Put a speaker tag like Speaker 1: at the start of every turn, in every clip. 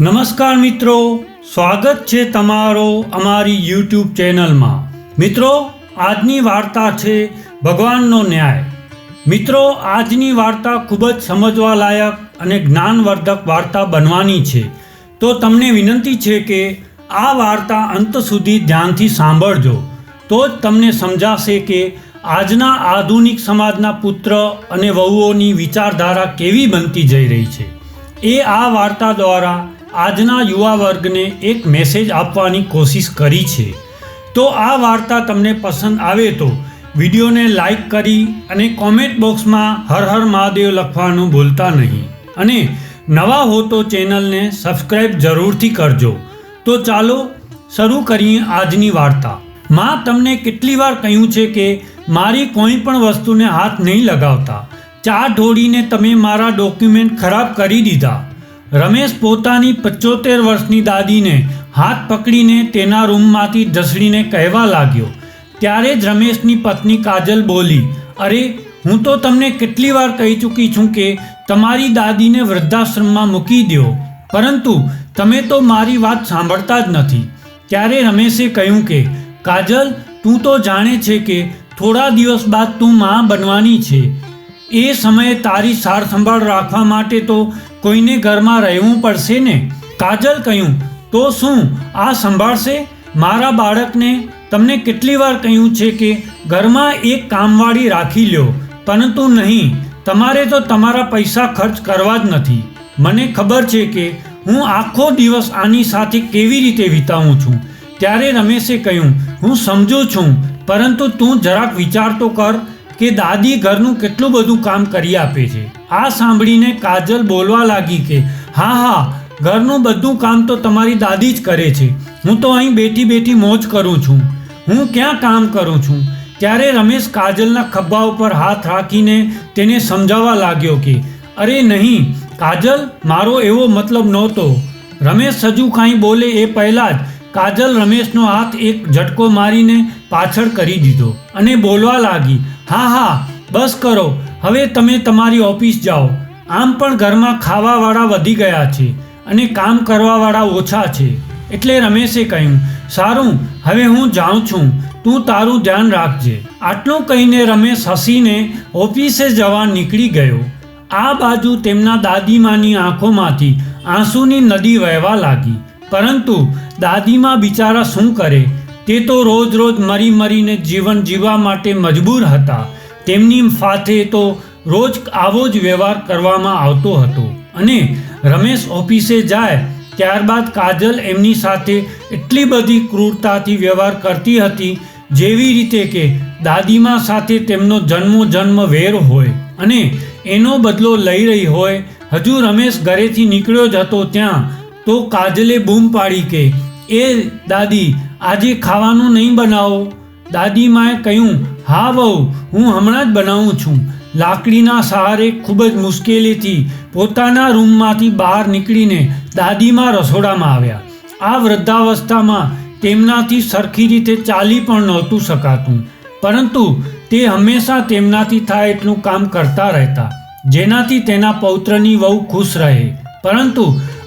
Speaker 1: નમસ્કાર મિત્રો, સ્વાગત છે તમારો અમારી યુટ્યુબ ચેનલમાં. મિત્રો, આજની વાર્તા છે ભગવાનનો ન્યાય. મિત્રો, આજની વાર્તા ખૂબ જ સમજવા લાયક અને જ્ઞાનવર્ધક વાર્તા બનવાની છે. તો તમને વિનંતી છે કે આ વાર્તા અંત સુધી ધ્યાનથી સાંભળજો. તો જ તમને સમજાશે કે આજના આધુનિક સમાજના પુત્ર અને વહુઓની વિચારધારા કેવી બનતી જઈ રહી છે. એ આ વાર્તા દ્વારા આજના યુવા વર્ગને એક મેસેજ આપવાની કોશિશ કરી છે. તો આ વાર્તા તમને પસંદ આવે તો વિડીયોને લાઈક કરી અને કોમેન્ટ બોક્સમાં હર હર મહાદેવ લખવાનું ભૂલતા નહીં. અને નવા હો તો ચેનલને સબસ્ક્રાઈબ જરૂરથી કરજો. તો ચાલો શરૂ કરીએ આજની વાર્તા. માં તમને કેટલી વાર કહ્યું છે કે મારી કોઈ પણ વસ્તુને હાથ નહીં લગાવતા. ચા ઢોળીને તમે મારા ડોક્યુમેન્ટ ખરાબ કરી દીધા. રમેશ પોતાની પચોતેર વર્ષની દાદીને હાથ પકડીને તેના રૂમમાંથી ઢસડીને કહેવા લાગ્યો, ત્યારે જ રમેશની પત્ની કાજલ બોલી, અરે, હું તો તમને કેટલી વાર કહી ચૂકી છું કે તમારી દાદીને વૃદ્ધાશ્રમમાં મૂકી દો પરંતુ તમે તો મારી વાત સાંભળતા જ નથી. ત્યારે રમેશે કહ્યું કે, કાજલ, તું તો જાણે છે કે થોડા દિવસ બાદ તું માં બનવાની છે. એ સમયે તારી સાર સંભાળ રાખવા માટે તો કોઈને ઘરમાં રહેવું પડશે ને? કાજલ કહ્યું, તો શું? આ સંભાળશે? મારા બાળકને તમને કેટલી વાર કહ્યું છે કે ઘરમાં એક કામવાળી રાખી લ્યો, પરંતુ નહીં, તમારે તો તમારા પૈસા ખર્ચ કરવા જ નથી. મને ખબર છે કે હું આખો દિવસ આની સાથે કેવી રીતે વિતાવું છું. ત્યારે રમેશે કહ્યું, હું સમજુ છું, પરંતુ તું જરાક વિચાર તો કર કે દાદી ઘરનું કેટલું બધું કામ કરી આપે છે. આ સાંભળીને કાજલ બોલવા લાગી કે, હા હા, ઘરનું બધું કામ તો તમારી દાદી જ કરે છે. હું તો અહીં બેઠી બેઠી મોજ કરું છું. હું ક્યાં કામ કરું છું? ત્યારે રમેશ કાજલના ખભા ઉપર હાથ રાખીને તેને સમજાવવા લાગ્યો કે, અરે નહીં, કાજલ, મારો એવો મતલબ નહોતો. રમેશ હજુ કાંઈ બોલે એ પહેલાં જ કાજલ રમેશનો હાથ એક ઝટકો મારીને પાછળ કરી દીધો અને બોલવા લાગી હા હા, બસ કરો. હવે તમે તમારી ઓફિસ જાઓ. આમ પણ ઘરમાં ખાવાવાળા વધી ગયા છે અને કામ કરવાવાળા ઓછા છે. એટલે રમેશે કહ્યું, સારું, હવે હું જાઉં છું. તું તારું ધ્યાન રાખજે. આટલું કહીને રમેશ હસીને ઓફિસે જવા નીકળી ગયો. આ બાજુ તેમના દાદીમાની આંખોમાંથી આંસુની નદી વહેવા લાગી. પરંતુ દાદીમા બિચારા શું કરે? તે તો રોજ રોજ મરી મરીને જીવન જીવવા માટે મજબૂર હતા. તેમની સાથે તો રોજ આવો જ વ્યવહાર કરવામાં આવતો હતો. અને રમેશ ઓફિસે જાય ત્યારબાદ કાજલ એમની સાથે એટલી બધી ક્રૂરતાથી વ્યવહાર કરતી હતી જેવી રીતે કે દાદીમા સાથે તેમનો જન્મો જન્મ વેર હોય અને એનો બદલો લઈ રહી હોય. હજુ રમેશ ઘરેથી નીકળ્યો જ હતો ત્યાં તો કાજલે બૂમ પાડી કે, એ દાદી આજે ખાવાનું નહીં બનાવો. દાદી માએ કહ્યું, હા વહુ, હું હમણાં જ બનાવું છું. લાકડીના સહારે ખૂબ જ મુશ્કેલીથી પોતાના રૂમમાંથી બહાર નીકળીને દાદીમાં રસોડામાં આવ્યા. આ વૃદ્ધાવસ્થામાં તેમનાથી સરખી રીતે ચાલી પણ નહોતું શકાતું, પરંતુ તે હંમેશા તેમનાથી થાય એટલું કામ કરતા રહેતા, જેનાથી તેના પૌત્રની વહુ ખુશ રહે. પરંતુ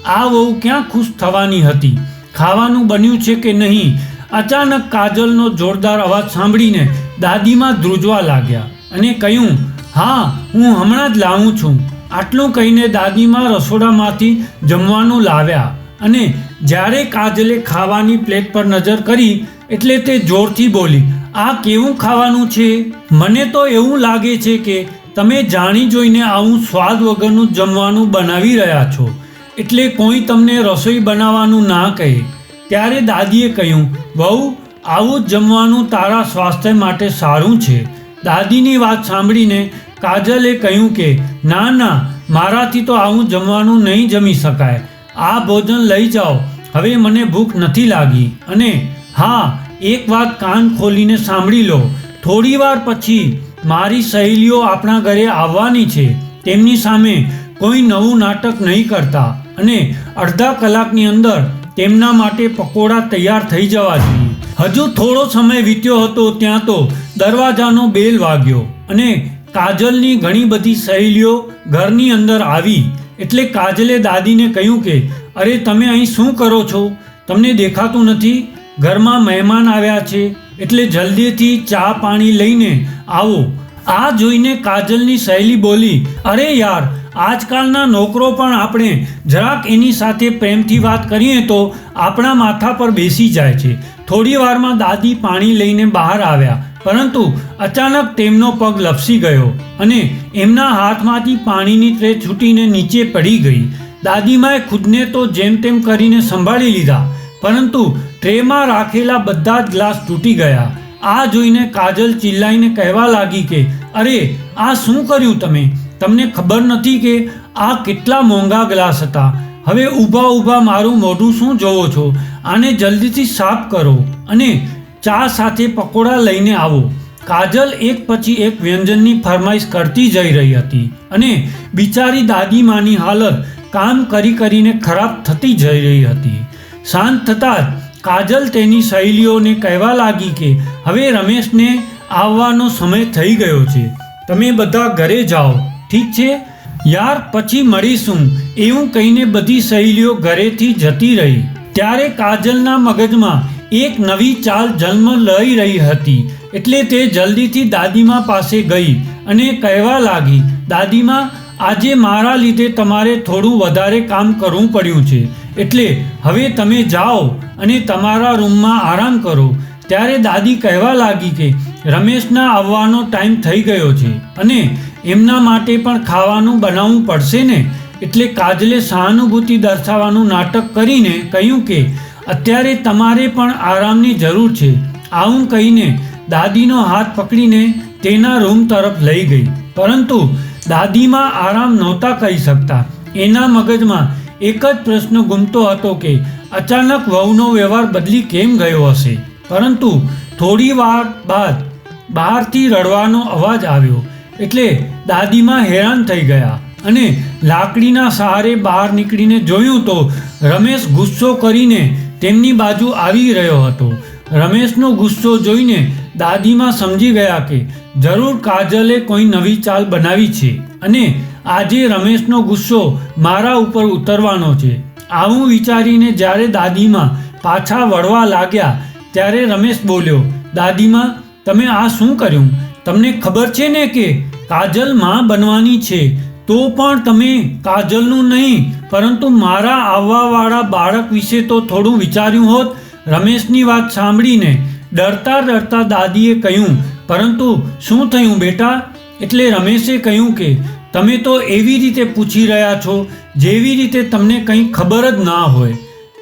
Speaker 1: આ વહુ ક્યાં ખુશ થવાની હતી? ખાવાનું બન્યું છે કે નહીં? અચાનક કાજલનો જોરદાર અવાજ સાંભળીને દાદીમાં ધ્રુજવા લાગ્યા અને કહ્યું, હા, હું હમણાં જ લાવું છું. આટલું કહીને દાદીમાં રસોડામાંથી જમવાનું લાવ્યા અને જ્યારે કાજલે ખાવાની પ્લેટ પર નજર કરી એટલે તે જોરથી બોલી, આ કેવું ખાવાનું છે? મને તો એવું લાગે છે કે તમે જાણી જોઈને આવું સ્વાદ વગરનું જમવાનું બનાવી રહ્યા છો. એટલે કોઈ તમને રસોઈ બનાવવાનું ના કહે. ત્યારે દાદીએ કહ્યું, વહુ, આવું જમવાનું તારા સ્વાસ્થ્ય માટે સારું છે. દાદીની વાત સાંભળીને કાજલે કહ્યું કે, ના ના, મારાથી તો આવું જમવાનું નહીં જમી શકાય. આ ભોજન લઈ જાઓ. હવે મને ભૂખ નથી લાગી. અને, હા, એક વાત કાન ખોલીને સાંભળી લો. થોડીવાર પછી મારી સહેલીઓ આપણા ઘરે આવવાની છે. તેમની સામે કોઈ નવું નાટક નહીં કરતા. અને અડધા કલાકની અંદર તેમના માટે પકોડા તૈયાર થઈ જવા જોઈએ. હજુ થોડો સમય વીત્યો હતો ત્યાં તો દરવાજાનો બેલ વાગ્યો અને કાજલની ઘણી બધી સહેલીઓ ઘરની અંદર આવી એટલે કાજલે દાદીને કહ્યું કે, અરે, તમે અહીં શું કરો છો? તમને દેખાતું નથી? ઘરમાં મહેમાન આવ્યા છે, એટલે જલ્દીથી ચા પાણી લઈને આવો. આ જોઈને કાજલની સહેલી બોલી, અરે યાર આજકાલના નોકરો પણ આપણે જરાક એની સાથે પ્રેમથી વાત કરીએ તો આપણા માથા પર બેસી જાય છે. થોડી વારમાં દાદી પાણી લઈને બહાર આવ્યા, પરંતુ અચાનક તેમનો પગ લપસી ગયો અને એમના હાથમાંથી પાણીની ટ્રે છૂટીને નીચે પડી ગઈ. દાદીમાએ ખુદને તો જેમ તેમ કરીને સંભાળી લીધા, પરંતુ ટ્રેમાં રાખેલા બધા જ ગ્લાસ તૂટી ગયા. આ જોઈને કાજલ ચિલ્લાઈને કહેવા લાગી કે, અરે, આ શું કર્યું તમે? તમને ખબર નથી કે આ કેટલા મોંઘા ગ્લાસ હતા? હવે ઊભા ઊભા મારું મોઢું શું જોવો છો? આને જલ્દીથી સાફ કરો અને ચા સાથે પકોડા લઈને આવો. કાજલ એક પછી એક વ્યંજનની ફરમાઈશ કરતી જઈ રહી હતી અને બિચારી દાદીમાની હાલત કામ કરી કરીને ખરાબ થતી જઈ રહી હતી. શાંત થતાં જ કાજલ તેની સહેલીઓને કહેવા લાગી કે, હવે રમેશને આવવાનો સમય થઈ ગયો છે. તમે બધા ઘરે જાઓ. ઠીક છે? યાર, પછી મળીશું. એવું કહીને બધી સહેલીઓ ઘરેથી જતી રહી. ત્યારે કાજલના મગજમાં એક નવી ચાલ જન્મ લઈ રહી હતી. એટલે તે જલ્દીથી દાદીમા પાસે ગઈ અને કહેવા લાગી, દાદીમા, આજે મારા લીધે તમારે થોડું વધારે કામ કરવું પડ્યું છે. એટલે હવે તમે જાઓ અને તમારા રૂમમાં આરામ કરો. ત્યારે દાદી કહેવા લાગી કે, રમેશના આવવાનો ટાઈમ થઈ ગયો છે. અને એમના માટે પણ ખાવાનું બનાવવું પડશે ને? એટલે કાજલે સહાનુભૂતિ દર્શાવવાનું નાટક કરીને કહ્યું કે, અત્યારે તમારે પણ આરામની જરૂર છે. આવું કહીને દાદીનો હાથ પકડીને તેના રૂમ તરફ લઈ ગઈ. પરંતુ દાદીમાં આરામ નહોતા કરી શકતા. એના મગજમાં એક જ પ્રશ્ન ગુમતો હતો કે, અચાનક વહુનો વ્યવહાર બદલી કેમ ગયો હશે? પરંતુ થોડી વાર બાદ બહારથી રડવાનો અવાજ આવ્યો. એટલે દાદીમાં હેરાન થઈ ગયા અને લાકડીના સહારે બહાર નીકળીને જોયું તો રમેશ ગુસ્સો કરીને તેમની બાજુ આવી રહ્યો હતો. રમેશનો ગુસ્સો જોઈને દાદીમાં સમજી ગયા કે જરૂર કાજલે કોઈ નવી ચાલ બનાવી છે અને આજે રમેશનો ગુસ્સો મારા ઉપર ઉતરવાનો છે. આવું વિચારીને જ્યારે દાદીમાં પાછા વળવા લાગ્યા ત્યારે રમેશ બોલ્યો, દાદીમાં, તમે આ શું કર્યું? તમને ખબર છે ને કે કાજલમાં બનવાની છે. તો પણ તમે કાજલનું નહીં, પરંતુ મારા આવવાવાળા બાળક વિશે તો થોડું વિચાર્યું હોત. રમેશની વાત સાંભળીને ડરતા ડરતા દાદીએ કહ્યું, પરંતુ શું થયું બેટા? એટલે રમેશે કહ્યું કે, તમે તો એવી રીતે પૂછી રહ્યા છો, જેવી રીતે તમને કંઈ ખબર જ ના હોય.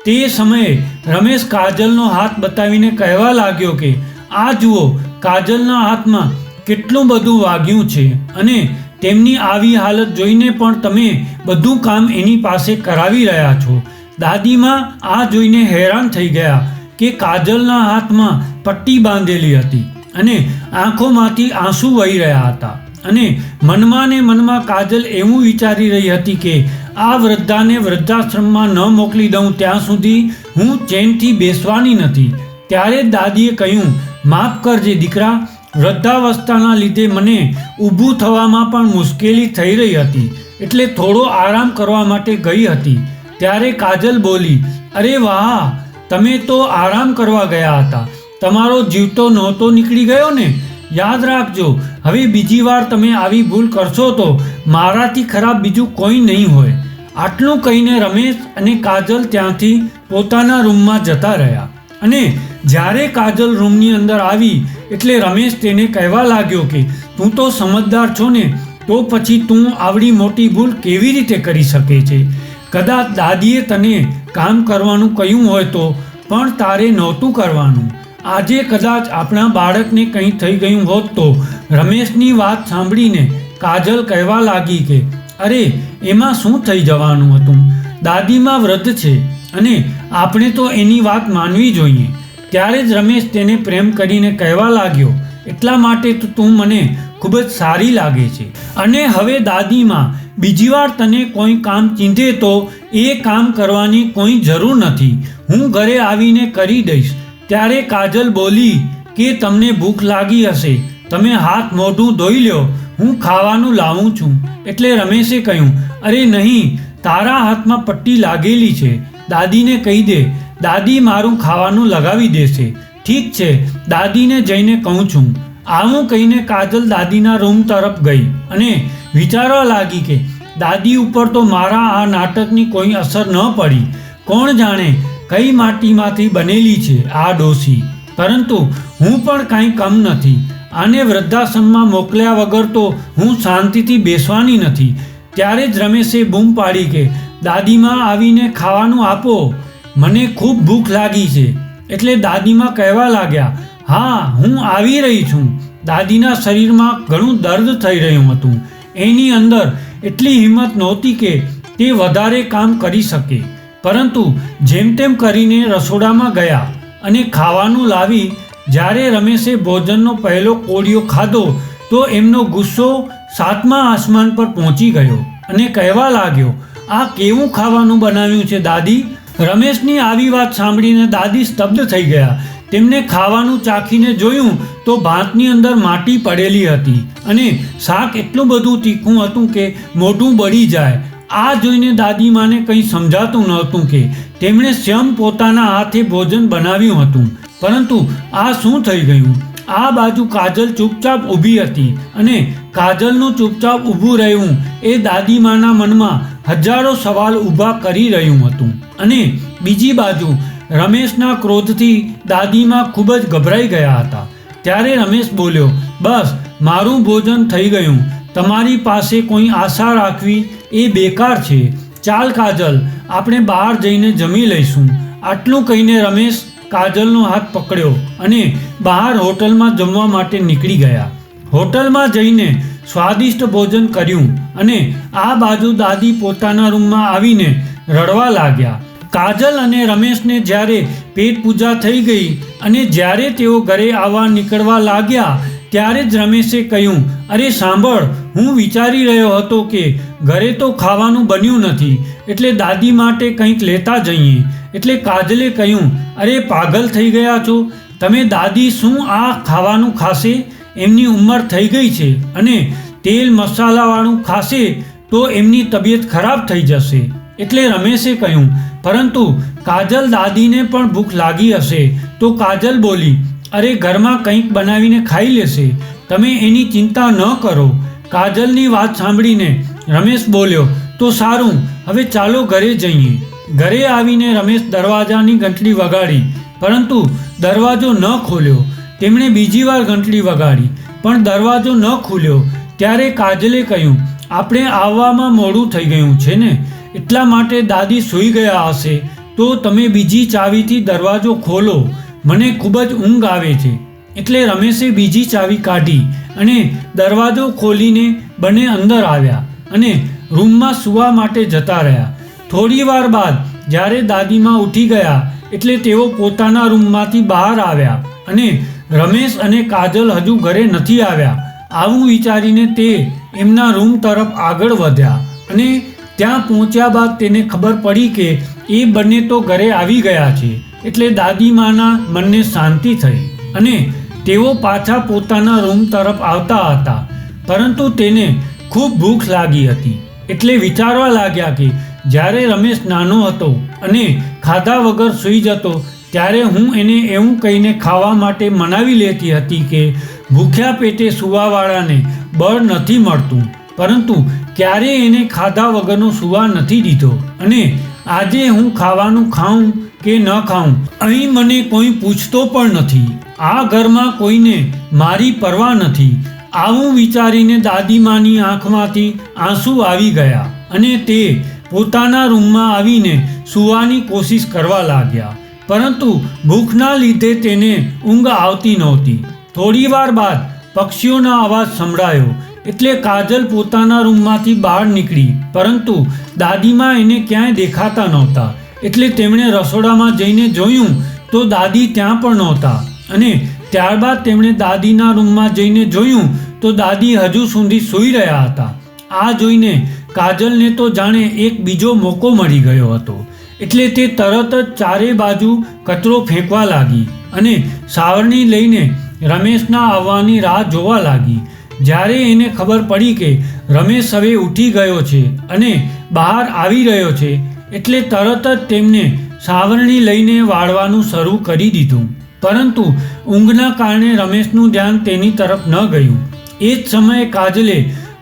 Speaker 1: તે સમયે રમેશ કાજલનો હાથ બતાવીને કહેવા લાગ્યો કે, આ જુઓ, કાજલના હાથમાં કેટલું બધું વાગ્યું છે અને તેમની આવી હાલત જોઈને પણ તમે બધું કામ એની પાસે કરાવી રહ્યા છો. દાદીમાં આ જોઈને હેરાન થઈ ગયા કે કાજલના હાથમાં પટ્ટી બાંધેલી હતી અને આંખોમાંથી આંસુ વહી રહ્યા હતા. અને મનમાં ને મનમાં કાજલ એવું વિચારી રહી હતી કે આ વૃદ્ધાને વૃદ્ધાશ્રમમાં ન મોકલી દઉં ત્યાં સુધી હું ચેનથી બેસવાની નથી. ત્યારે દાદીએ કહ્યું, માફ કરજે દીકરા વૃદ્ધાવસ્થાના લીધે મને ઊભું થવામાં પણ મુશ્કેલી થઈ રહી હતી, એટલે થોડો આરામ કરવા માટે ગઈ હતી. ત્યારે કાજલ બોલી, અરે વાહ, તમે તો આરામ કરવા ગયા હતા. તમારો જીવતો નહોતો નીકળી ગયો ને. યાદ રાખજો, હવે બીજી વાર તમે આવી ભૂલ કરશો તો મારાથી ખરાબ બીજું કોઈ નહીં હોય. આટલું કહીને રમેશ અને કાજલ ત્યાંથી પોતાના રૂમમાં જતા રહ્યા. અને જ્યારે કાજલ રૂમની અંદર આવી, એટલે રમેશ તેને કહેવા લાગ્યો કે, તું તો સમજદાર છો ને, તો પછી તું આવડી મોટી ભૂલ કેવી રીતે કરી શકે છે? કદાચ દાદીએ તને કામ કરવાનું કહ્યું હોય તો, પણ તારે નહોતું કરવાનું. આજે કદાચ આપણા બાળકને કંઈ થઈ ગયું હોત તો. રમેશની વાત સાંભળીને કાજલ કહેવા લાગી કે, અરે, એમાં શું થઈ જવાનું હતું? દાદીમાં વ્રત છે અને આપણે તો એની વાત માનવી જોઈએ. ત્યારે જ રમેશ તેને પ્રેમ કરીને કહેવા લાગ્યો, એટલા માટે તો તું મને ખૂબ જ સારી લાગે છે. અને હવે દાદીમાં, બીજી વાર તને કોઈ કામ ચીંધે તો એ કામ કરવાની કોઈ જરૂર નથી. હું ઘરે આવીને કરી દઈશ. ત્યારે કાજલ બોલી, કે તમને ભૂખ લાગી હશે. તમે હાથ મોઢું ધોઈ લ્યો. હું ખાવાનું લાવું છું. એટલે રમેશે કહ્યું, અરે નહીં, તારા હાથમાં પટ્ટી લાગેલી છે. દાદીને કહી દે, દાદી મારું ખાવાનું લગાવી દેશે. ઠીક છે, દાદીને જઈને કહું છું. આવું કહીને કાજલ દાદીના રૂમ તરફ ગઈ અને વિચારવા લાગી કે, દાદી ઉપર તો મારા આ નાટકની કોઈ અસર ન પડી. કોણ જાણે કઈ માટીમાંથી બનેલી છે આ ડોસી. પરંતુ હું પણ કાંઈ કમ નથી. આને વૃદ્ધાશ્રમમાં મોકલ્યા વગર તો હું શાંતિથી બેસવાની નથી. ત્યારે જ રમેશે બૂમ પાડી કે દાદીમાં આવીને ખાવાનું આપો. મને ખૂબ ભૂખ લાગી છે. એટલે દાદીમાં કહેવા લાગ્યા, હા, હું આવી રહી છું. દાદીના શરીરમાં ઘણું દર્દ થઈ રહ્યું હતું. એની અંદર એટલી હિંમત નહોતી કે તે વધારે કામ કરી શકે. પરંતુ જેમ તેમ કરીને રસોડામાં ગયા અને ખાવાનું લાવી, જ્યારે રમેશે ભોજનનો પહેલો કોળિયો ખાધો, તો એમનો ગુસ્સો સાતમા આસમાન પર પહોંચી ગયો અને કહેવા લાગ્યો આ કેવું ખાવાનું બનાવ્યું છે, દાદી? રમેશની આવી વાત સાંભળીને દાદી સ્તબ્ધ થઈ ગયા. તેમને ખાવાનું ચાખીને જોયું તો ભાતની અંદર માટી પડેલી હતી અને શાક એટલું બધું તીખું હતું કે મોઢું બળી જાય. આ જોઈને દાદીમાને કંઈ સમજાતું નહોતું કે તેમણે સ્વયં પોતાના હાથે ભોજન બનાવ્યું હતું. પરંતુ આ શું થઈ ગયું? આ બાજુ કાજલ ચૂપચાપ ઊભી હતી અને કાજલનું ચૂપચાપ ઊભું રહેવું એ દાદીમાના મનમાં હજારો સવાલ ઊભા કરી રહ્યું હતું. અને બીજી બાજુ રમેશના ક્રોધથી દાદીમાં ખૂબ જ ગભરાઈ ગયા હતા. ત્યારે રમેશ બોલ્યો, બસ, મારું ભોજન થઈ ગયું. તમારી પાસે કોઈ આશા રાખવી એ બેકાર છે. ચાલ કાજલ, આપણે બહાર જઈને જમી લઈશું. આટલું કહીને રમેશ કાજલનો હાથ પકડ્યો અને બહાર હોટલમાં જમવા માટે નીકળી ગયા. હોટલમાં જઈને સ્વાદિષ્ટ ભોજન કર્યું અને આ બાજુ દાદી પોતાના રૂમમાં આવીને રડવા લાગ્યા. કાજલ અને રમેશને જ્યારે પેટ પૂજા થઈ ગઈ અને જ્યારે તેઓ ઘરે આવવા નીકળવા લાગ્યા, ત્યારે જ રમેશે કહ્યું, અરે સાંભળ, હું વિચારી રહ્યો હતો કે ઘરે તો ખાવાનું બન્યું નથી, એટલે દાદી માટે કંઈક લેતા જઈએ. એટલે કાજલે કહ્યું, અરે પાગલ થઈ ગયા છો? તમે દાદી શું આ ખાવાનું ખાશે? એમની ઉંમર થઈ ગઈ છે અને તેલ મસાલાવાળું ખાશે તો એમની તબિયત ખરાબ થઈ જશે. એટલે રમેશે કહ્યું, પરંતુ કાજલ દાદીને પણ ભૂખ લાગી હશે. તો કાજલ બોલી, અરે, ઘરમાં કંઈક બનાવીને ખાઈ લેશે. તમે એની ચિંતા ન કરો. કાજલની વાત સાંભળીને રમેશ બોલ્યો, તો સારું, હવે ચાલો ઘરે જઈએ. ઘરે આવીને રમેશ દરવાજાની ઘંટડી વગાડી, પરંતુ દરવાજો ન ખોલ્યો. તેમણે બીજી વાર ઘંટડી વગાડી, પણ દરવાજો ન ખુલ્યો. ત્યારે કાજલે કહ્યું, આપણે આવવામાં મોડું થઈ ગયું છે ને? એટલા માટે દાદી સૂઈ ગયા હશે. તો તમે બીજી ચાવીથી દરવાજો ખોલો. મને ખૂબ જ ઊંઘ આવે છે. એટલે રમેશે બીજી ચાવી કાઢી અને દરવાજો ખોલીને બંને અંદર આવ્યા અને રૂમમાં સૂવા માટે જતા રહ્યા. થોડી વાર બાદ જ્યારે દાદીમાં ઉઠી ગયા, એટલે તેઓ પોતાના રૂમમાંથી બહાર આવ્યા અને રમેશ અને કાજલ હજુ ઘરે નથી આવ્યા. આવું વિચારીને તે એમના રૂમ તરફ આગળ વધ્યા અને ત્યાં પહોંચ્યા બાદ તેને ખબર પડી કે એ બંને તો ઘરે આવી ગયા છે, એટલે દાદીમાના મનને શાંતિ થઈ અને તેઓ પાછા પોતાના રૂમ તરફ આવતા હતા. પરંતુ તેને ખૂબ ભૂખ લાગી હતી, એટલે વિચારવા લાગ્યા કે જ્યારે રમેશ નાનો હતો અને ખાધા વગર સૂઈ જતો ત્યારે હું એને એવું કહીને ખાવા માટે મનાવી લેતી હતી કે ભૂખ્યા પેટે સૂવાવાળાને બળ નથી મળતું, પરંતુ ક્યારેય એને ખાધા વગરનો સૂવા નથી દીધો અને આજે હું ખાવાનું ખાઉં કે ન ખાઉં, અહીં મને કોઈ પૂછતો પણ નથી. આ ઘરમાં કોઈને મારી પરવા નથી. આવું વિચારીને દાદીમાની આંખમાંથી આંસુ આવી ગયા અને તે પોતાના રૂમમાં આવીને સૂવાની કોશિશ કરવા લાગ્યા. પરંતુ ભૂખના લીધે તેને ઊંઘ આવતી નહોતી. થોડી વાર બાદ પક્ષીઓનો અવાજ સંભળાયો એટલે કાજલ પોતાના રૂમમાંથી બહાર નીકળી. પરંતુ દાદીમાં એને ક્યાંય દેખાતા નહોતા. એટલે તેમણે રસોડામાં જઈને જોયું તો દાદી ત્યાં પણ નહોતા. અને ત્યારબાદ તેમણે દાદીના રૂમમાં જઈને જોયું તો દાદી હજુ સુધી સૂઈ રહ્યા હતા. આ જોઈને કાજલને તો જાણે એક બીજો મોકો મળી ગયો હતો. એટલે તે તરત જ ચારે બાજુ કચરો ફેંકવા લાગી અને સાવરણી લઈને રમેશના આવવાની રાહ જોવા લાગી. જ્યારે એને ખબર પડી કે રમેશ હવે ઉઠી ગયો છે અને બહાર આવી રહ્યો છે, એટલે તરત જ તેમને સાવરણી લઈને વાળવાનું શરૂ કરી દીધું. પરંતુ ઊંઘના કારણે રમેશનું ધ્યાન તેની તરફ ન ગયું. એ જ સમયે કાજલે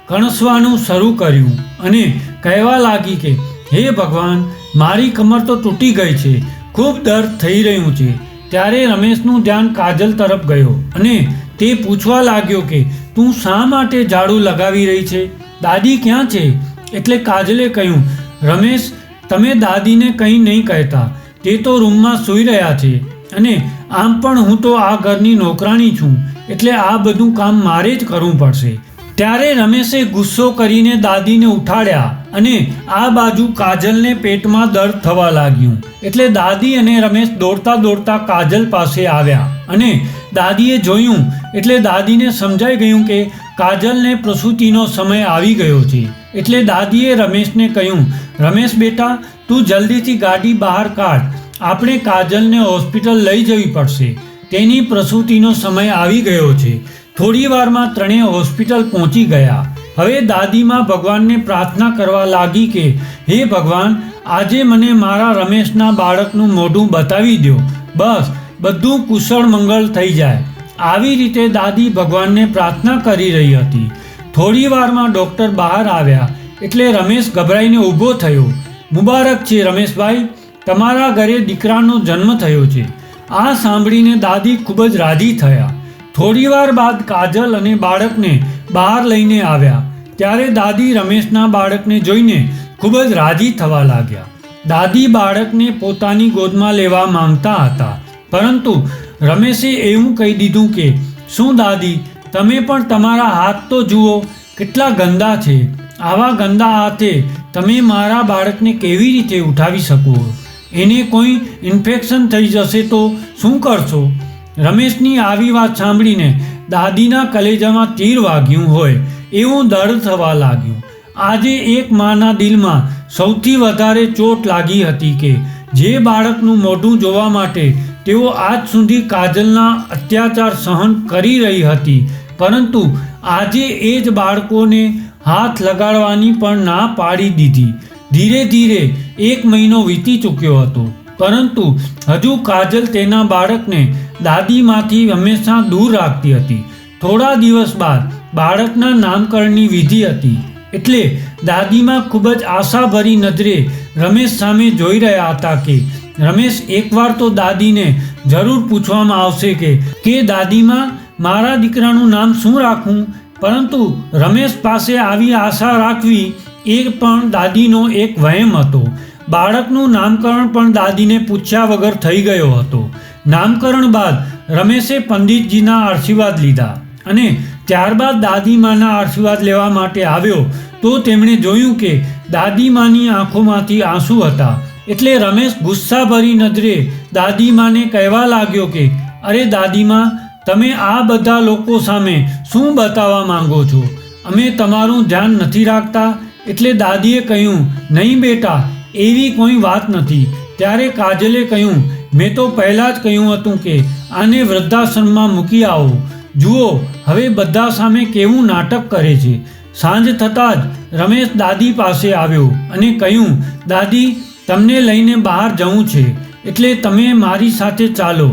Speaker 1: કણસવાનું શરૂ કર્યું અને કહેવા લાગી કે, હે ભગવાન મારી કમર તો તૂટી ગઈ છે. ખૂબ દર્દ થઈ રહ્યું છે. ત્યારે રમેશનું ધ્યાન કાજલ તરફ ગયો અને તે પૂછવા લાગ્યો કે, તું શા માટે ઝાડુ લગાવી રહી છે? દાદી ક્યાં છે? એટલે કાજલે કહ્યું, રમેશ, તમે દાદીને કંઈ નહીં કહેતા. તે તો રૂમમાં સૂઈ રહ્યા છે અને આમ પણ હું તો આ ઘરની નોકરાણી છું. એટલે આ બધું કામ મારે જ કરવું પડશે. ત્યારે રમેશે ગુસ્સો કરીને દાદીને ઉઠાડ્યા. અને આ બાજુ કાજલને પેટમાં દર્દ થવા લાગ્યું. એટલે દાદી અને રમેશ દોડતા દોડતા કાજલ પાસે આવ્યા અને દાદીએ જોયું, એટલે દાદીને સમજાઈ ગયું કે કાજલને પ્રસૂતિનો સમય આવી ગયો છે. એટલે દાદીએ રમેશને કહ્યું, રમેશ બેટા, તું જલ્દીથી ગાડી બહાર કાઢ. આપણે કાજલને હોસ્પિટલ લઈ જવી પડશે. તેની પ્રસૂતિનો સમય આવી ગયો છે. થોડી વારમાં ત્રણેય હોસ્પિટલ પહોંચી ગયા. હવે દાદીમાં ભગવાનને પ્રાર્થના કરવા લાગી કે, હે ભગવાન, આજે મને મારા રમેશના બાળકનું મોઢું બતાવી દો બસ, બધું કુશળ મંગળ થઈ જાય. આવી રીતે દાદી ભગવાનને પ્રાર્થના કરી રહી હતી. થોડી વારમાં ડૉક્ટર બહાર આવ્યા, એટલે રમેશ ગભરાઈને ઊભો થયો. મુબારક છે રમેશભાઈ, તમારા ઘરે દીકરાનો જન્મ થયો છે. આ સાંભળીને દાદી ખૂબ જ રાજી થયા. થોડીવાર બાદ કાજલ અને બાળકને બહાર લઈને આવ્યા. ત્યારે દાદી રમેશના બાળકને જોઈને ખૂબ જ રાજી થવા લાગ્યા. દાદી બાળકને પોતાની ગોદમાં લેવા માંગતા હતા. પરંતુ રમેશે એવું કહી દીધું કે, શું દાદી, તમે પણ તમારા હાથ તો જુઓ, કેટલા ગંદા છે. આવા ગંદા હાથે તમે મારા બાળકને કેવી રીતે ઉઠાવી શકો? એને કોઈ ઇન્ફેક્શન થઈ જશે તો શું કરશો? રમેશની આવી વાત સાંભળીને દાદીના કલેજામાં તીર વાગ્યું હોય એવું દર્દ થવા લાગ્યું. આજે એક માના દિલમાં સૌથી વધારે ચોટ લાગી હતી કે જે બાળકનું મોઢું જોવા માટે તેઓ આજ સુધી કાજલના અત્યાચાર સહન કરી રહી હતી. પરંતુ આજે એ જ બાળકોને હાથ લગાડવાની પણ ના પાડી દીધી. ધીરે ધીરે એક મહિનો વીતી ચૂક્યો હતો. પરંતુ હજુ કાજલ તેના બાળકને દાદીમાંથી હંમેશા દૂર રાખતી હતી. થોડા દિવસ બાદ બાળકના નામકરણની વિધિ હતી. એટલે દાદીમાં ખૂબ જ આશાભરી નજરે રમેશ સામે જોઈ રહ્યા હતા કે, રમેશ, એકવાર તો દાદીને જરૂર પૂછવામાં આવશે કે કે દાદીમાં મારા દીકરાનું નામ શું રાખવું? પરંતુ રમેશ પાસે આવી આશા રાખવી એ પણ દાદીનો એક વહેમ હતો. બાળકનું નામકરણ પણ દાદીને પૂછ્યા વગર થઈ ગયો હતો. નામકરણ બાદ રમેશે પંડિતજીના આશીર્વાદ લીધા અને ત્યારબાદ દાદીમાના આશીર્વાદ લેવા માટે આવ્યો તો તેમણે જોયું કે દાદીમાની આંખોમાંથી આંસુ હતા. એટલે રમેશ ગુસ્સાભરી નજરે દાદીમાને કહેવા લાગ્યો કે, અરે દાદીમા તમે આ બધા લોકો સામે શું બતાવવા માંગો છો? અમે તમારું ધ્યાન નથી રાખતા. એટલે દાદીએ કહ્યું, નહીં બેટા, એવી કોઈ વાત નથી. ત્યારે કાજલે કહ્યું મેં તો પહેલાં જ કહ્યું હતું કે આને વૃદ્ધાશ્રમમાં મૂકી આવો. જુઓ, હવે બધા સામે કેવું નાટક કરે છે. સાંજ થતાં જ રમેશ દાદી પાસે આવ્યો અને કહ્યું, દાદી, તમને લઈને બહાર જવું છે, એટલે તમે મારી સાથે ચાલો.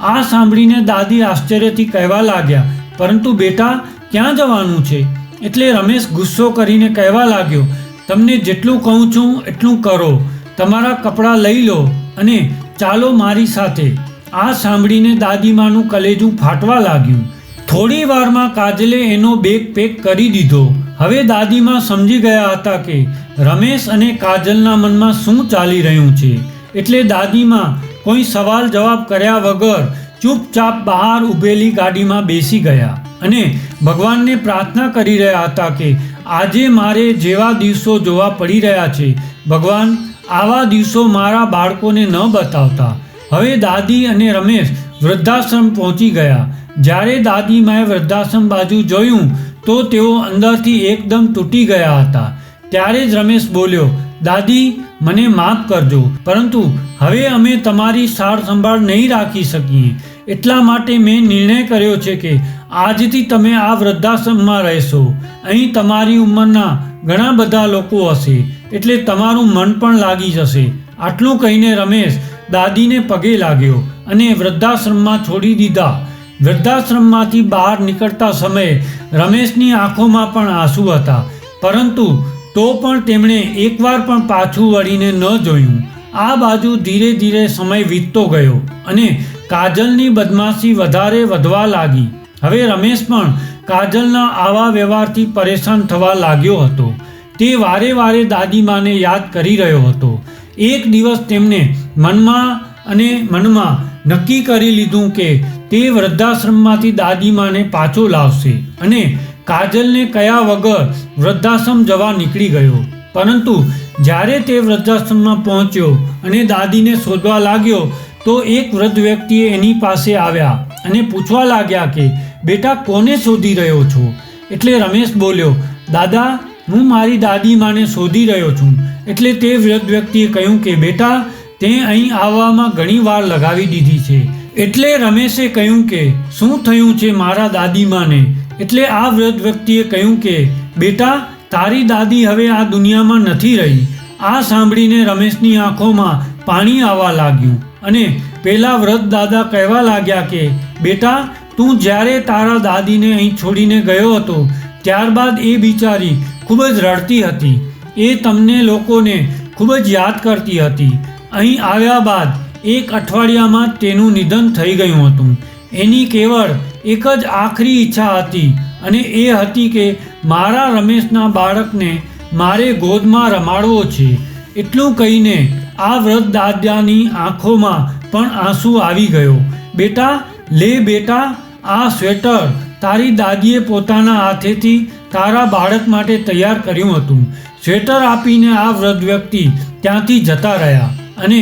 Speaker 1: આ સાંભળીને દાદી આશ્ચર્યથી કહેવા લાગ્યા, પરંતુ બેટા, ક્યાં જવાનું છે? એટલે રમેશ ગુસ્સો કરીને કહેવા લાગ્યો, તમને જેટલું કહું છું, એટલું કરો. તમારા કપડાં લઈ લો અને ચાલો મારી સાથે. આ સાંભળીને દાદીમાનું કલેજું ફાટવા લાગ્યું. થોડી વારમાં કાજલે એનો બેગ પેક કરી દીધો. હવે દાદીમાં સમજી ગયા હતા કે રમેશ અને કાજલના મનમાં શું ચાલી રહ્યું છે. એટલે દાદીમાં કોઈ સવાલ જવાબ કર્યા વગર ચૂપચાપ બહાર ઊભેલી ગાડીમાં બેસી ગયા અને ભગવાનને પ્રાર્થના કરી રહ્યા હતા કે આજે મારે જેવા દિવસો જોવા પડી રહ્યા છે. ભગવાન આવા દિવસો મારા બાળકોને ન બતાવતા. હવે દાદી અને રમેશ વૃદ્ધાશ્રમ પહોંચી ગયા. જ્યારે દાદીમાએ વૃદ્ધાશ્રમ બાજુ જોયું, તો તેઓ અંદરથી એકદમ તૂટી ગયા હતા. ત્યારે જ રમેશ બોલ્યો, દાદી, મને માફ કરજો, પરંતુ હવે અમે તમારી સાર સંભાળ નહીં રાખી શકીએ. એટલા માટે મેં નિર્ણય કર્યો છે કે આજથી તમે આ વૃદ્ધાશ્રમમાં રહેશો. અહીં તમારી ઉંમરના ઘણા બધા લોકો હશે. એટલે તમારું મન પણ લાગી જશે. આટલું કહીને રમેશ દાદીને પગે લાગ્યો અને વૃદ્ધાશ્રમમાં છોડી દીધા. વૃદ્ધાશ્રમમાંથી બહાર નીકળતા સમયે રમેશની આંખોમાં પણ આંસુ હતા. પરંતુ તો પણ તેમણે એકવાર પણ પાછું વળીને ન જોયું. આ બાજુ ધીરે ધીરે સમય વીતતો ગયો અને કાજલની બદમાશી વધારે વધવા લાગી. હવે રમેશ પણ કાજલના આવા વ્યવહારથી પરેશાન થવા લાગ્યો હતો. તે વારે વારે દાદીમાને યાદ કરી રહ્યો હતો. એક દિવસ તેમને મનમાં અને મનમાં નક્કી કરી લીધું કે તે વૃદ્ધાશ્રમમાંથી દાદીમાને પાછો લાવશે અને કાજલને કયા વગર વૃદ્ધાશ્રમ જવા નીકળી ગયો. પરંતુ જ્યારે તે વૃદ્ધાશ્રમમાં પહોંચ્યો અને દાદીને શોધવા લાગ્યો, તો એક વૃદ્ધ વ્યક્તિએ એની પાસે આવ્યા અને પૂછવા લાગ્યા કે, બેટા, કોને શોધી રહ્યો છો? એટલે રમેશ બોલ્યો, દાદા હું મારી દાદીમાને શોધી રહ્યો છું. એટલે તે વૃદ્ધ વ્યક્તિએ કહ્યું કે, બેટા, તે અહીં આવવામાં ઘણી વાર લગાવી દીધી છે. એટલે રમેશે કહ્યું કે, શું થયું છે મારા દાદીમાને એટલે આ વૃદ્ધ વ્યક્તિએ કહ્યું કે, બેટા, તારી દાદી હવે આ દુનિયામાં નથી રહી. આ સાંભળીને રમેશની આંખોમાં પાણી આવવા લાગ્યું અને પેલા વૃદ્ધ દાદા કહેવા લાગ્યા કે, બેટા, તું જ્યારે તારા દાદીને અહીં છોડીને ગયો હતો, ત્યારબાદ એ બિચારી ખૂબ જ રડતી હતી. એ તમને લોકોને ખૂબ જ યાદ કરતી હતી. અહીં આવ્યા બાદ એક અઠવાડિયામાં તેનું નિધન થઈ ગયું હતું. એની કેવળ એક જ આખરી ઈચ્છા હતી અને એ હતી કે મારા રમેશના બાળકને મારે ગોદમાં રમાડવો છે. એટલું કહીને આ વ્રત દાદાની આંખોમાં પણ આંસુ આવી ગયો. બેટા, લે બેટા, આ સ્વેટર તારી દાદીએ પોતાના હાથેથી તારા બાળક માટે તૈયાર કર્યું હતું. સ્વેટર આપીને આ વૃદ્ધ વ્યક્તિ ત્યાંથી જતા રહ્યા અને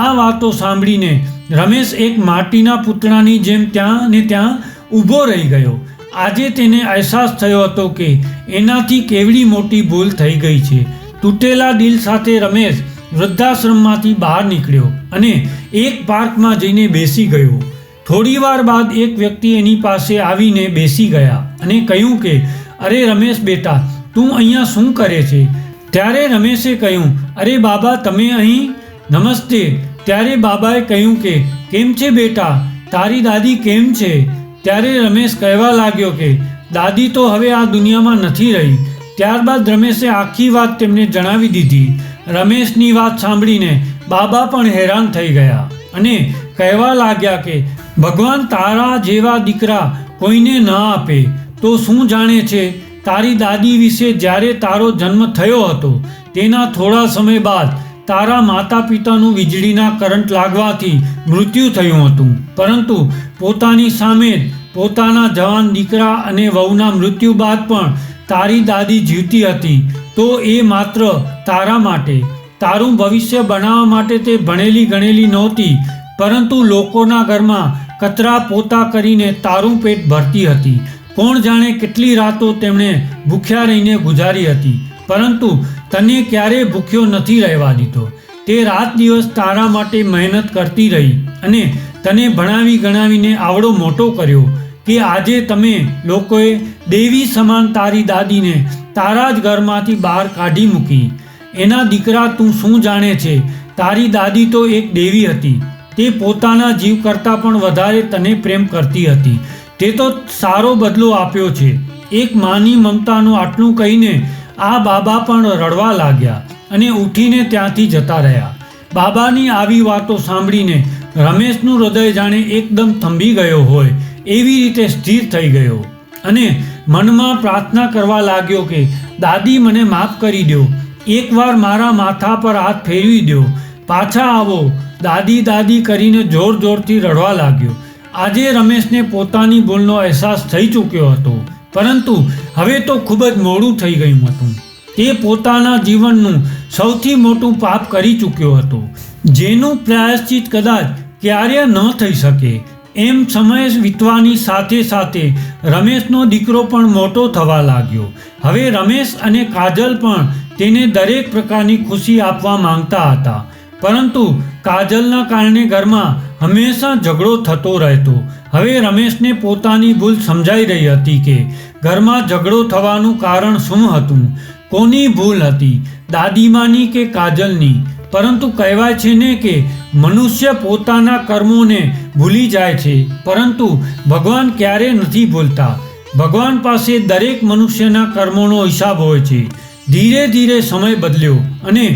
Speaker 1: આ વાતો સાંભળીને રમેશ એક માટીના પૂતળાની જેમ ત્યાં ને ત્યાં ઊભો રહી ગયો. આજે તેને અહેસાસ થયો હતો કે એનાથી કેવડી મોટી ભૂલ થઈ ગઈ છે. તૂટેલા દિલ સાથે રમેશ વૃદ્ધાશ્રમમાંથી બહાર નીકળ્યો અને એક પાર્કમાં જઈને બેસી ગયો. થોડીવાર બાદ એક વ્યક્તિ એની પાસે આવીને બેસી ગયા અને કહ્યું કે અરે રમેશ બેટા, તું અહીંયા શું કરે છે? ત્યારે રમેશે કહ્યું, અરે બાબા, તમે અહીં? નમસ્તે. ત્યારે બાબાએ કહ્યું કે, કેમ છે બેટા? તારી દાદી કેમ છે? ત્યારે રમેશ કહેવા લાગ્યો કે, દાદી તો હવે આ દુનિયામાં નથી રહી. ત્યારબાદ રમેશે આખી વાત તેમને જણાવી દીધી. રમેશની વાત સાંભળીને બાબા પણ હેરાન થઈ ગયા અને કહેવા લાગ્યા કે, ભગવાન તારા જેવા દીકરા કોઈને ન આપે. તો શું જાણે છે? તારી દાદી વિશે જ્યારે તારો જન્મ થયો હતો, તેના થોડા સમય બાદ તારા માતા પિતાનું વીજળીના કરંટ લાગવાથી મૃત્યુ થયું હતું. પરંતુ પોતાની સામે પોતાના જવાન દીકરા અને વહુના મૃત્યુ બાદ પણ તારી દાદી જીવતી હતી. તો એ માત્ર તારા માટે. તારું ભવિષ્ય બનાવવા માટે તે ભણેલી ગણેલી નહોતી, પરંતુ લોકોના ઘરમાં કચરા પોતા કરીને તારું પેટ ભરતી હતી. કોણ જાણે કેટલી રાતો તેમણે ભૂખ્યા રહીને ગુજારી હતી. પરંતુ તને ક્યારેય ભૂખ્યો નથી રહેવા દીધો. તે રાત દિવસ તારા માટે મહેનત કરતી રહી અને તને ભણાવી ગણાવીને આવડો મોટો કર્યો કે આજે તમે લોકોએ દેવી સમાન તારી દાદીને તારા જ ઘરમાંથી બહાર કાઢી મૂકી. એના દીકરા તું શું જાણે છે? તારી દાદી તો એક દેવી હતી. તે પોતાના જીવ કરતાં પણ વધારે તને પ્રેમ કરતી હતી. તે તો સારો બદલો આપ્યો છે. એક માની મમતાનું આટલું કહીને આ બાબા પણ રડવા લાગ્યા અને ઊઠીને ત્યાંથી જતા રહ્યા. બાબાની આવી વાતો સાંભળીને રમેશનું હૃદય જાણે એકદમ થંભી ગયો હોય એવી રીતે સ્થિર થઈ ગયો અને મનમાં પ્રાર્થના કરવા લાગ્યો કે, દાદી, મને માફ કરી દો એકવાર મારા માથા પર હાથ ફેરવી દો પાછા આવો. દાદી દાદી કરીને જોર જોરથી રડવા લાગ્યો. આજે રમેશને પોતાની ભૂલનો અહેસાસ થઈ ચૂક્યો હતો. પરંતુ હવે તો ખૂબ જ મોડું થઈ ગયું હતું. તે પોતાના જીવનનું સૌથી મોટું પાપ કરી ચૂક્યો હતો. જેનું પ્રાયશ્ચિત કદાચ ક્યારે ન થઈ શકે, એમ સમય વીતવાની સાથે સાથે રમેશનો દીકરો પણ મોટો થવા લાગ્યો. હવે રમેશ અને કાજલ પણ તેને દરેક પ્રકારની ખુશી આપવા માંગતા હતા. પરંતુ કાજલના કારણે ઘરમાં હંમેશા ઝઘડો થતો રહેતો. હવે રમેશને પોતાની ભૂલ સમજાઈ રહી હતી કે ઘરમાં ઝઘડો થવાનું કારણ શું હતું? કોની ભૂલ હતી? દાદીમાની કે કાજલની? પરંતુ કહેવાય છે ને કે મનુષ્ય પોતાના કર્મોને ભૂલી જાય છે, પરંતુ ભગવાન ક્યારે નથી ભૂલતા. ભગવાન પાસે દરેક મનુષ્યના કર્મોનો હિસાબ હોય છે. ધીરે ધીરે સમય બદલ્યો અને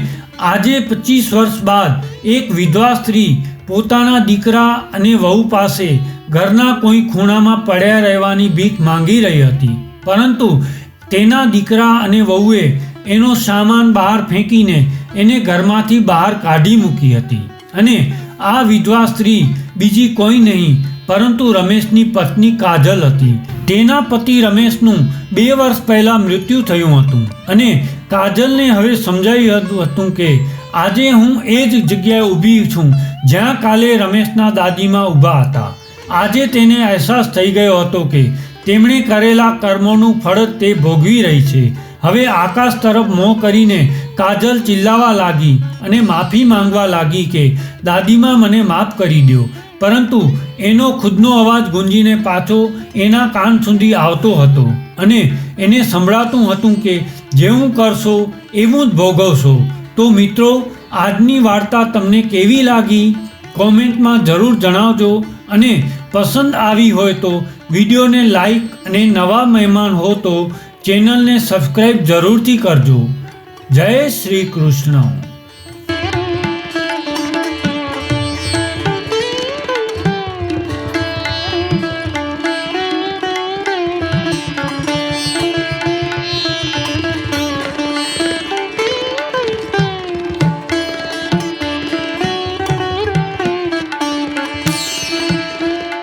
Speaker 1: આજે પચીસ વર્ષ બાદ એક વિધવા સ્ત્રી પોતાના દીકરા અને વહુ પાસે ઘરના કોઈ ખૂણામાં પડ્યા રહેવાની ભીખ માંગી રહી હતી. પરંતુ તેના દીકરા અને વહુએ એનો સામાન બહાર ફેંકીને એને ઘરમાંથી બહાર કાઢી મૂકી હતી. અને આ વિધવા સ્ત્રી બીજી કોઈ નહીં, પરંતુ રમેશની પત્ની કાજલ હતી. તેના પતિ રમેશનું બે વર્ષ પહેલા મૃત્યુ થયું હતું. અને કાજલને હવે સમજાયું હતું કે આજે હું એ જ જગ્યાએ ઊભી છું જ્યાં કાલે રમેશના દાદીમાં ઊભા હતા. આજે તેને અહેસાસ થઈ ગયો હતો કે તેમણે કરેલા કર્મોનું ફળ તે ભોગવી રહી છે. હવે આકાશ તરફ મોં કરીને કાજલ ચિલ્લાવા લાગી અને માફી માંગવા લાગી કે, દાદીમાં મને માફ કરી દો પરંતુ એનો ખુદનો અવાજ ગુંજીને પાછો એના કાન સુધી આવતો હતો અને એને સંભળાતું હતું કે, જેવું કરશો, એવું જ ભોગવશો. તો મિત્રો, આજની વાર્તા તમને કેવી લાગી? કોમેન્ટમાં જરૂર જણાવજો અને પસંદ આવી હોય તો વિડીયોને લાઈક અને નવા મહેમાન હો તો ચેનલને સબસ્ક્રાઈબ જરૂરથી કરજો. જય શ્રી કૃષ્ણ.